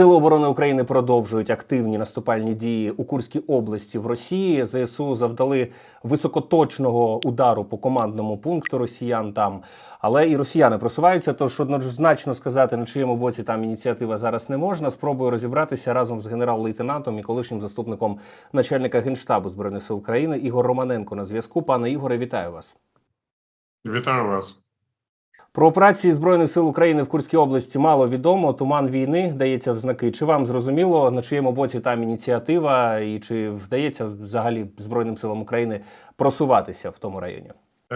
Сили оборони України продовжують активні наступальні дії у Курській області в Росії. ЗСУ завдали високоточного удару по командному пункту росіян там, але і росіяни просуваються. Тож однозначно сказати, на чиєму боці там ініціатива зараз не можна. Спробую розібратися разом з генерал-лейтенантом і колишнім заступником начальника генштабу збройних сил України Ігор Романенко на зв'язку. Пане Ігоре, вітаю вас. Вітаю вас. Про операції збройних сил України в Курській області мало відомо. Туман війни дається в знаки. Чи вам зрозуміло на чиєму боці там ініціатива, і чи вдається взагалі збройним силам України просуватися в тому районі?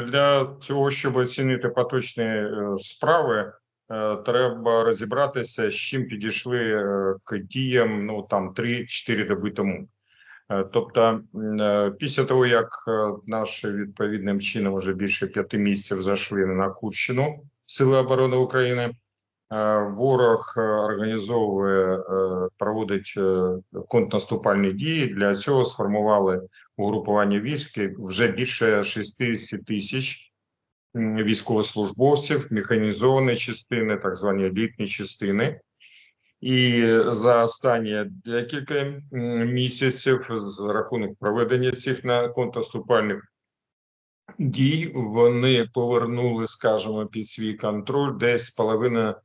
Для того, щоб оцінити поточні е, справи, е, треба розібратися, з чим підійшли е, к діям ну там 3-4 доби тому. Е, Тобто, е, після того як е, наші відповідним чином вже більше п'яти місяців зайшли на Курщину Сили оборони України, ворог організовує, проводить контрнаступальні дії. Для цього сформували угрупування військ вже більше 60 тисяч військовослужбовців, механізовані частини, так звані елітні частини. І за останні декілька місяців за рахунок проведення цих на контрнаступальних дій вони повернули, скажімо, під свій контроль десь половина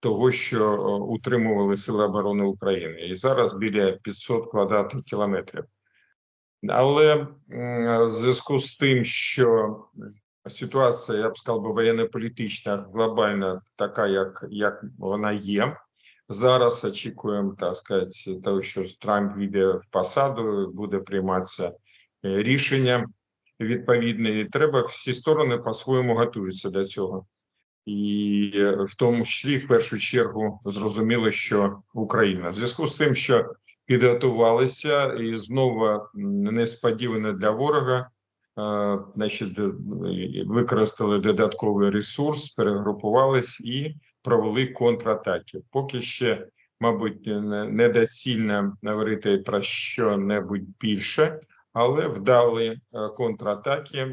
того, що е, утримували Сили оборони України, і зараз біля 500 квадратних кілометрів. Але в зв'язку з тим, що ситуація, я б сказав, воєнно-політична, глобальна, така, як, як вона є. Зараз очікуємо, так сказати, того, що Трамп війде в посаду, буде прийматися е, рішення відповідне. І треба всі сторони по-своєму готуються до цього. І е, в тому числі, в першу чергу, зрозуміло, що Україна в зв'язку з тим, що підготувалися і знову м, несподівано для ворога, е, значить, використали додатковий ресурс, перегрупувались і провели контратаки. Поки ще, мабуть, не- недоцільно говорити про що-небудь більше, але вдали е, контратаки.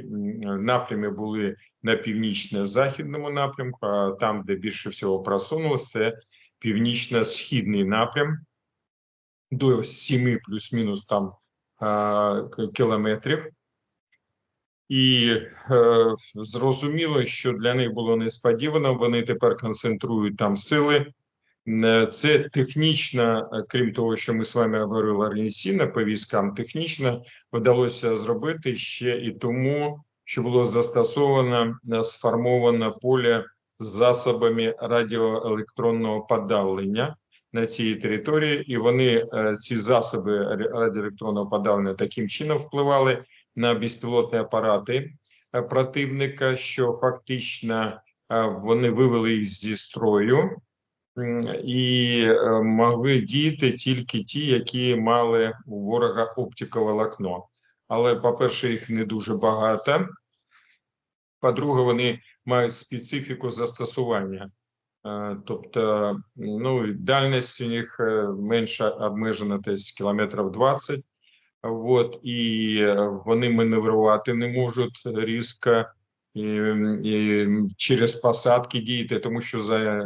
Напрями були на північно-західному напрямку, а там, де більше всього просунулося, це північно-східний напрям до 7 плюс-мінус там кілометрів. І е, зрозуміло, що для них було несподівано. Вони тепер концентрують там сили. Е, Це технічно, е, крім того, що ми з вами говорили організаційно по військам, технічно вдалося зробити ще і тому, що було застосовано е, сформоване поле з засобами радіоелектронного подавлення на цій території, і вони ці засоби радіоелектронного подавлення таким чином впливали на безпілотні апарати е, противника, що фактично е, вони вивели їх зі строю і е, могли діяти тільки ті, які мали у ворога оптиковолокно. Але, по-перше, їх не дуже багато. По-друге, вони мають специфіку застосування. Тобто, ну, дальність у них менша обмежена десь кілометрів 20. От, і е, вони маневрувати не можуть різко і, і через посадки діяти, тому що за,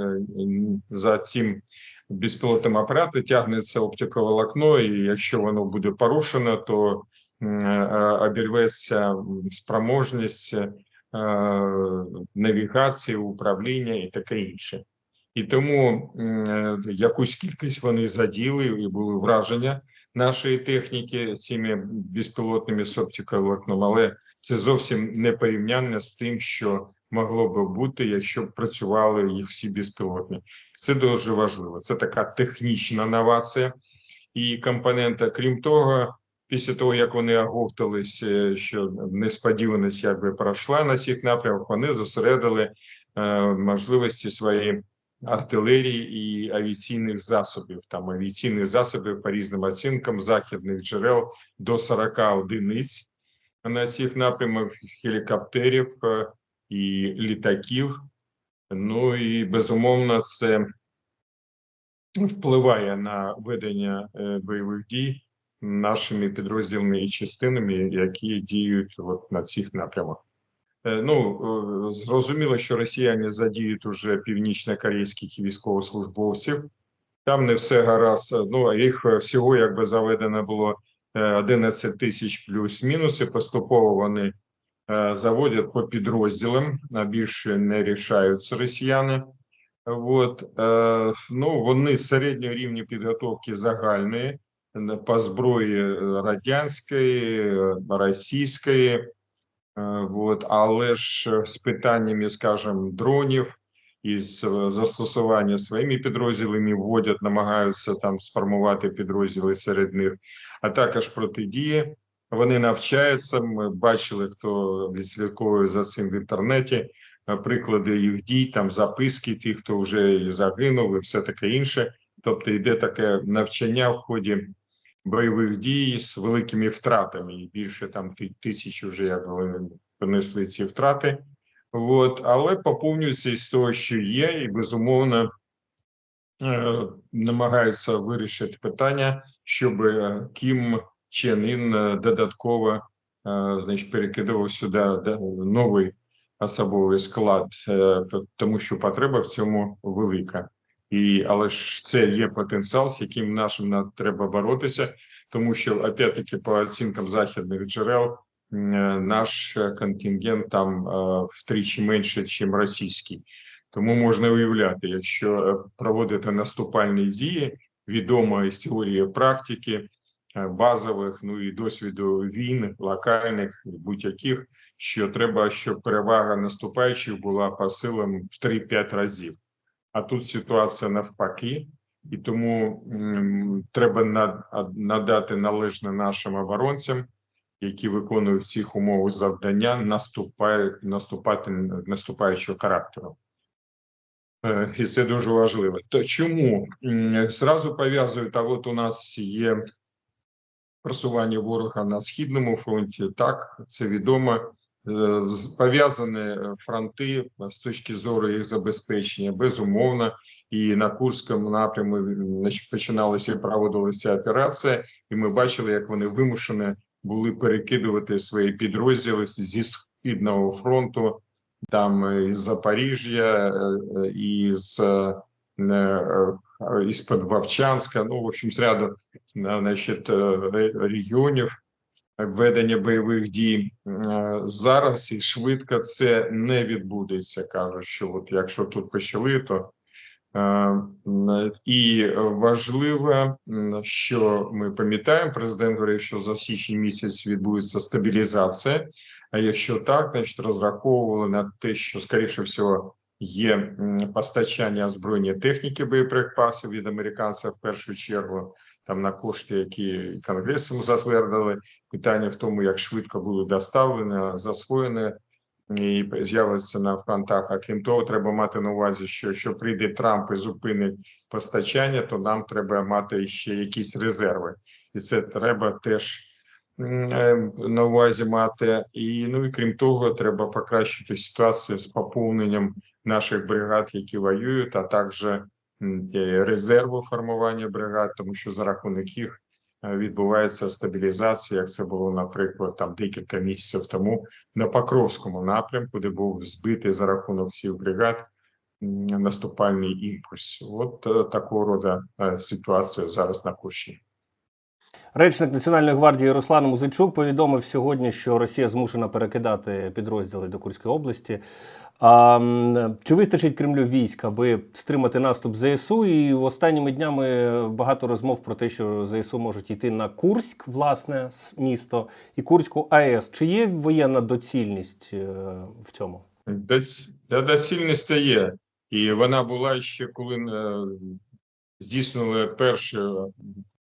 за цим безпілотним апаратом тягнеться оптиковолокно, і якщо воно буде порушено, то е, обірветься спроможність е, навігації, управління і таке інше. І тому е, якусь кількість вони заділи і були враження нашої техніки цими безпілотними з але це зовсім не порівняння з тим, що могло би бути, якщо б працювали їх всі безпілотні. Це дуже важливо. Це така технічна новація і компонента. Крім того, після того як вони оговтались, що несподіваність якби пройшла на цих напрямках, вони зосередили е, можливості свої артилерії і авіаційних засобів. Там авіаційних засобів по різним оцінкам західних джерел до 40 одиниць на цих напрямах гелікоптерів е, і літаків. Ну і безумовно, це впливає на ведення е, бойових дій нашими підрозділами і частинами, які діють от на цих напрямах. Е, Ну е, зрозуміло, що росіяни задіють уже північно-корейських військовослужбовців Там не все гаразд. Ну, їх всього якби заведено було е, 11 тисяч плюс-мінус, і поступово вони е, заводять по підрозділам, а більше не рішаються росіяни. От, е, ну, вони середнього рівня підготовки загальної е, по зброї е, радянської, е, російської, е, от, але ж е, з питаннями, скажімо, дронів і е, застосування своїми підрозділами вводять, намагаються там сформувати підрозділи серед них, а також протидії. Вони навчаються. Ми бачили, хто відслідковує за цим в інтернеті е, приклади їх дій, там записки тих, хто вже і загинув, і все таке інше. Тобто йде таке навчання в ході бойових дій з великими втратами. І більше там ти- тисяч вже як вони понесли ці втрати. От, але поповнюється із того, що є, і безумовно е, намагаються вирішити питання, щоб е, Кім Чен Ін е, додатково е, значить, перекидував сюди новий особовий склад, е, тому що потреба в цьому велика. І, але ж це є потенціал, з яким нашим на- треба боротися, тому що опять-таки по оцінкам західних джерел е, наш е, контингент там е, втричі менше, ніж російський. Тому можна уявляти, якщо проводити наступальні дії, відомо із теорії практики базових, ну і досвіду війн, локальних, будь-яких, що треба, щоб перевага наступаючих була по силам в 3-5 разів. А тут ситуація навпаки, і тому треба надати належне нашим оборонцям, які виконують цих умовах завдання, наступають наступати наступаючого характеру. Е, І це дуже важливо. То чому зразу пов'язують? А от у нас є просування ворога на східному фронті. Так, це відомо. Е, Пов'язані е, фронти з точки зору їх забезпечення, безумовно, і на Курському напряму починалася і проводилася операція, і ми бачили, як вони вимушені були перекидувати свої підрозділи зі східного фронту, там е, із Запоріжжя, е, е, із е, е, із-під Вовчанська, ну, в общем, з ряду е, значить, е, регіонів ведення бойових дій Е, зараз і швидко це не відбудеться. кажуть, що от якщо тут почали, то е, і важливо, що ми пам'ятаємо, президент говорив, що за січень місяць відбудеться стабілізація. А якщо так, значить розраховували на те, що скоріше всього є постачання озброєння техніки боєприпасів від американців в першу чергу, там на кошти, які конгресом затвердили. Питання в тому, як швидко буде доставлено, засвоєне і з'явиться на фронтах. А крім того, треба мати на увазі, що якщо прийде Трамп і зупинить постачання, то нам треба мати ще якісь резерви, і це треба теж е, на увазі мати. І ну і крім того, треба покращити ситуацію з поповненням наших бригад, які воюють, а також резерву формування бригад, тому що за рахунок їх е, відбувається стабілізація, як це було, наприклад, там декілька місяців тому на Покровському напрямку, де був збитий за рахунок всіх бригад наступальний імпульс. От е, такого роду е, ситуація зараз на Курщині. Речник Національної гвардії Руслан Музичук повідомив сьогодні, що Росія змушена перекидати підрозділи до Курської області. А, чи вистачить Кремлю військ, аби стримати наступ ЗСУ? І останніми днями багато розмов про те, що ЗСУ можуть йти на Курськ, власне, місто, і Курську АЕС. Чи є воєнна доцільність е, в цьому? Доцільність є, і вона була ще коли е, здійснили перший е,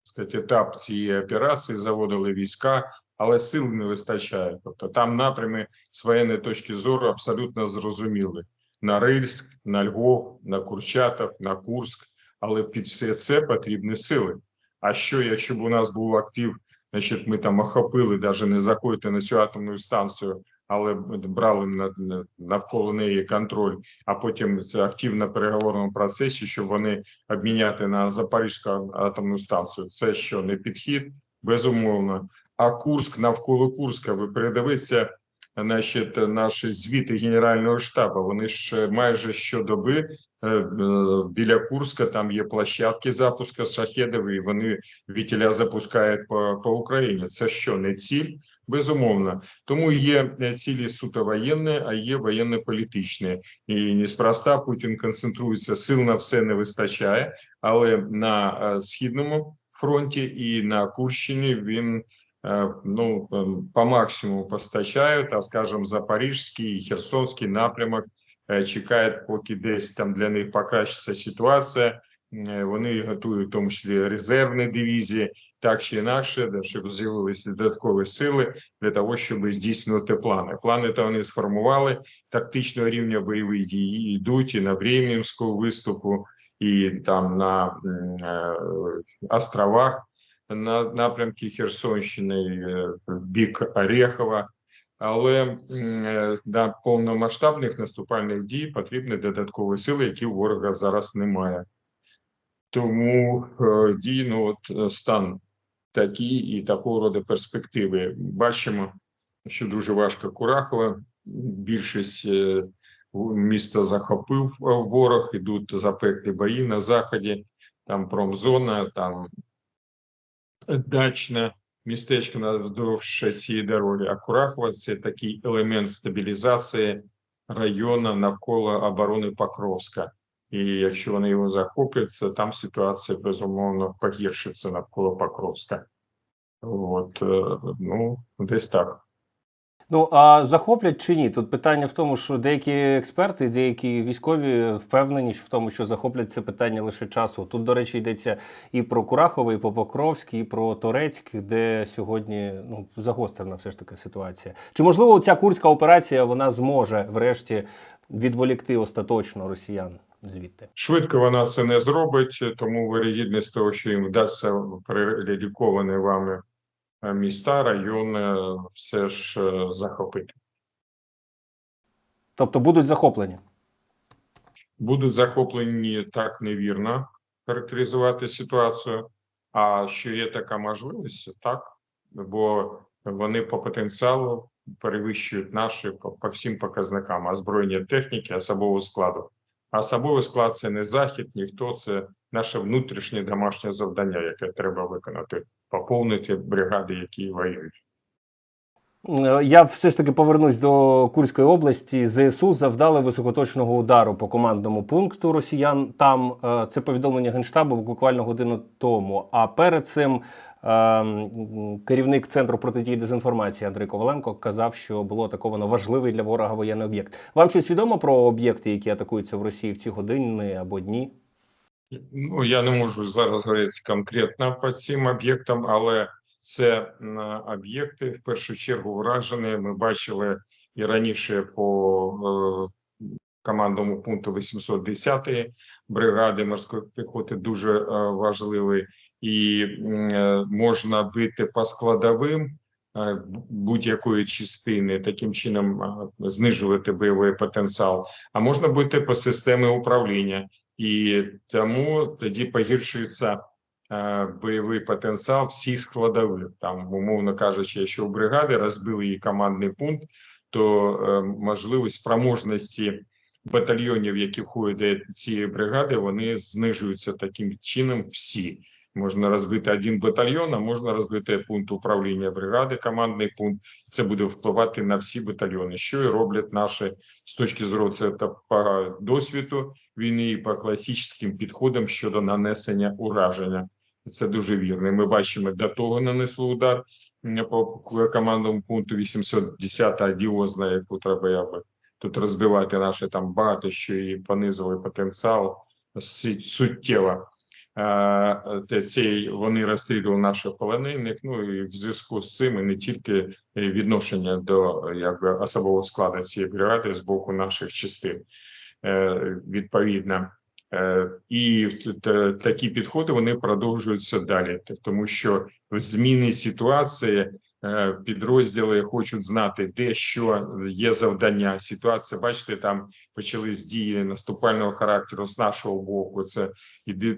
сказати, етап цієї операції, заводили війська, але сил не вистачає. Тобто там напрями з воєнної точки зору абсолютно зрозуміли на Рильськ, на Львов, на Курчатов, на Курськ, але під все це потрібні сили. А що, якщо б у нас був актив, значить, ми там охопили, навіть не заходити на цю атомну станцію, але брали на- на- навколо неї контроль, а потім це активно переговорному процесі, щоб вони обміняти на Запорізьку атомну станцію. Це що не підхід, безумовно. А Курськ навколо Курська, ви передивіться значить, наші звіти Генерального штабу. Вони ж майже щодоби е, біля Курська там є площадки запуску шахедів, і вони вітіля запускають по, по Україні. Це що не ціль? Безумовно, тому є е, цілі суто воєнні, а є воєнно-політичні. І неспроста Путін концентрується, сил на все не вистачає, але на е, східному фронті і на Курщині він е, ну по максимуму постачає, та скажімо, Запорізький і Херсонський напрямок чекають, поки десь там для них покращиться ситуація. Е, Вони готують в тому числі резервні дивізії, так чи інакше, щоб з'явилися додаткові сили для того, щоб здійснювати плани. Плани то вони сформували тактичного рівня бойові дії йдуть і на Временську виступу, і там на е, островах на напрямки Херсонщини е, бік Орехова. Але е, повномасштабних наступальних дій потрібні додаткові сили, які ворога зараз немає. Тому е, дій, ну от е, стан такий і такого роду перспективи. Бачимо, що дуже важко Курахова. Більшість е, міста захопив ворог, ідуть запеклі бої на заході, там промзона, там дачне містечко надовж цієї дороги. А Курахова це такий елемент стабілізації району навколо оборони Покровська. І якщо вони його захоплять, то там ситуація безумовно погіршиться навколо Покровська. От, е, ну, десь так. Ну а захоплять чи ні? Тут питання в тому, що деякі експерти, деякі військові впевнені в тому, що захоплять це питання лише часу. Тут, до речі, йдеться і про Курахове, і про Покровськ, і про Торецьк, де сьогодні ну загострена все ж таки ситуація. Чи можливо ця курська операція вона зможе врешті відволікти остаточно росіян звідти? Швидко вона це не зробить, тому вирогідність того, що їм вдасться переліковані вами е, міста, райони, все ж е, захопити. Тобто будуть захоплені. Будуть захоплені так невірно характеризувати ситуацію. А що є така можливість, так бо вони по потенціалу перевищують наші по, по всім показникам озброєння техніки, особового складу. А особовий склад це не захід, ніхто це наше внутрішнє домашнє завдання, яке треба виконати, поповнити бригади, які воюють. Е, Я все ж таки повернусь до Курської області. ЗСУ завдали високоточного удару по командному пункту росіян. Там е, це повідомлення генштабу буквально годину тому. А перед цим е, керівник центру протидії дезінформації Андрій Коваленко казав, що було атаковано важливий для ворога воєнний об'єкт. Вам щось відомо про об'єкти, які атакуються в Росії в ці години або дні? Ну я не можу зараз говорити конкретно по цим об'єктам, але це об'єкти в першу чергу вражені. Ми бачили і раніше по е, командному пункту 810-ї бригади морської піхоти дуже е, важливий, і е, можна бити по складовим будь-якої частини, таким чином знижувати бойовий потенціал. А можна бити по системі управління. І тому тоді погіршується бойовий потенціал всіх складових. Там, умовно кажучи, якщо у бригади розбили її командний пункт, то е, можливість спроможності батальйонів, які входять до цієї бригади, вони знижуються таким чином всі. Можна розбити один батальйон, а можна розбити пункт управління бригади, командний пункт. Це буде впливати на всі батальйони, що і роблять наші з точки зору це по досвіду війни і по класичним підходам щодо нанесення ураження. Це дуже вірно. Ми бачимо, до того нанесли удар по командному пункту 810 адіозна, яку треба якби тут розбивати наше там багато що і понизили потенціал суттєво. Цей вони розстрілювали наших полонених. Ну і в зв'язку з цим і не тільки відношення до якби особового складу цієї бригади з боку наших частин е, відповідно. Е, І такі підходи вони продовжуються далі, тому що в зміни ситуації е, підрозділи хочуть знати, де що є завдання. Ситуація, бачите, там почались дії наступального характеру з нашого боку. Це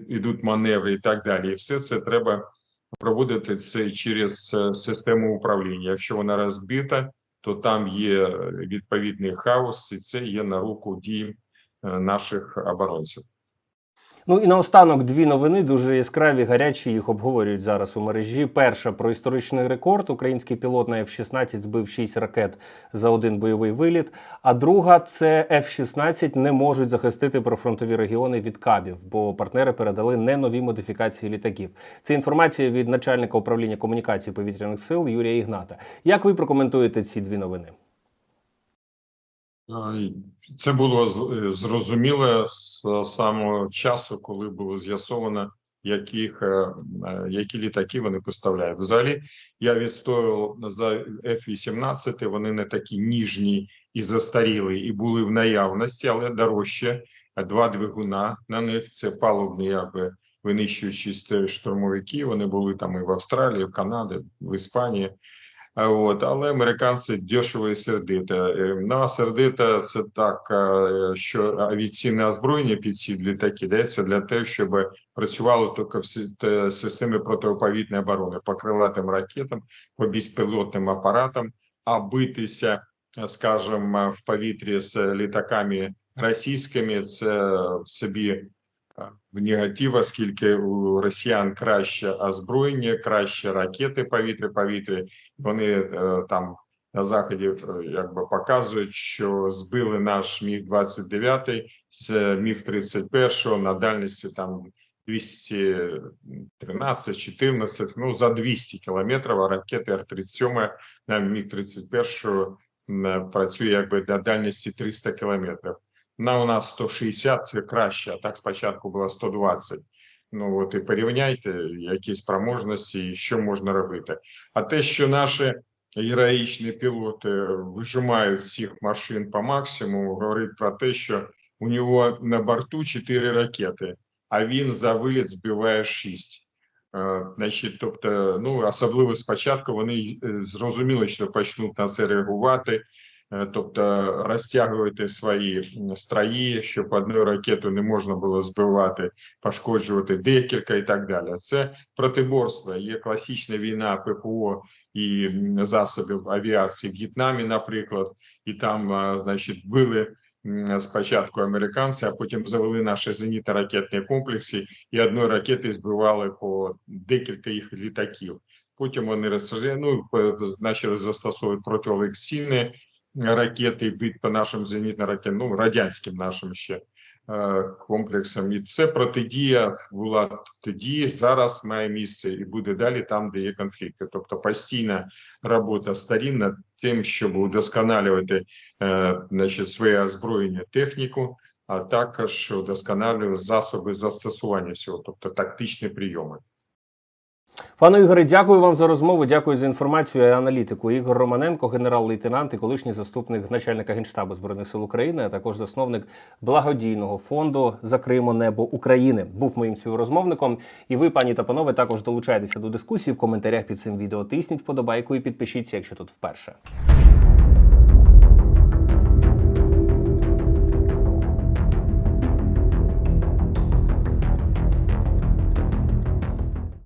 ідуть маневри і так далі. І все це треба проводити це через е, систему управління. Якщо вона розбита, то там є відповідний хаос, і це є на руку дій е, наших оборонців. Ну і наостанок дві новини дуже яскраві, гарячі. Їх обговорюють зараз у мережі. Перша про історичний рекорд. Український пілот на F-16 збив 6 ракет за один бойовий виліт. А друга це F-16 не можуть захистити прифронтові регіони від кабів, бо партнери передали не нові модифікації літаків. Це інформація від начальника управління комунікації повітряних сил Юрія Ігната. Як ви прокоментуєте ці дві новини? Це було зрозуміло з самого часу, коли було з'ясовано, яких, е, е, які літаки вони поставляють. Взагалі, я відстоював за F-18, вони не такі ніжні і застаріли, і були в наявності, але дорожче. Два двигуна на них це палубні, якби винищуючі штурмовики. Вони були там і в Австралії, в Канаді, в Іспанії. А От, але американці дешево і сердито. Е, Ну, а сердито це так, е, що авіаційне озброєння під ці літаки дається для того, щоб працювало тільки в си- те- системі протиповітряної оборони по крилатим ракетам, по безпілотним апаратам, а битися, е, скажімо, в повітрі з літаками російськими це собі в негатив, оскільки у росіян краще озброєння, краще ракети повітря-повітря. Вони е, там на заході е, якби показують, що збили наш міг 29 з міг 31 на дальності там 213 14 ну за 200 кілометрів. А ракети Р-37 на міг 31 м, працює якби на дальності 300 кілометрів. На у нас 160 це краще, а так спочатку було 120. Ну от і порівняйте які спроможності що можна робити. А те, що наші героїчні пілоти вижимають цих машин по максимуму, говорить про те, що у нього на борту 4 ракети, а він за виліт збиває 6. Е, Значить, тобто, ну особливо спочатку вони е, зрозуміли, що почнуть на це реагувати. Е, Тобто розтягувати свої страї, щоб одну ракету не можна було збивати, пошкоджувати декілька і так далі. Це протиборство. Є класична війна ППО і засобів авіації в В'єтнамі, наприклад, і там, значить, били спочатку американці, а потім завели наші зенітно-ракетні комплекси, і одної ракети збивали по декілька їх літаків. Потім вони розстріляли, ну, почали застосовувати протиавіаційні ракети, бить по нашим зенітно-ракетним, ну, радянським нашим ще е, комплексам. І це протидія була тоді, зараз має місце і буде далі там, де є конфлікти. Тобто постійна робота сторін над тим, щоб удосконалювати е, значить, своє озброєння, техніку, а також удосконалювати засоби застосування всього, тобто тактичні прийоми. Пане Ігоре, дякую вам за розмову. Дякую за інформацію і аналітику. Ігор Романенко, генерал-лейтенант і колишній заступник начальника генштабу збройних сил України, а також засновник благодійного фонду за Криму небо України. Був моїм співрозмовником. І ви, пані та панове, також долучайтеся до дискусії в коментарях під цим відео. Тисніть вподобайку і підпишіться, якщо тут вперше.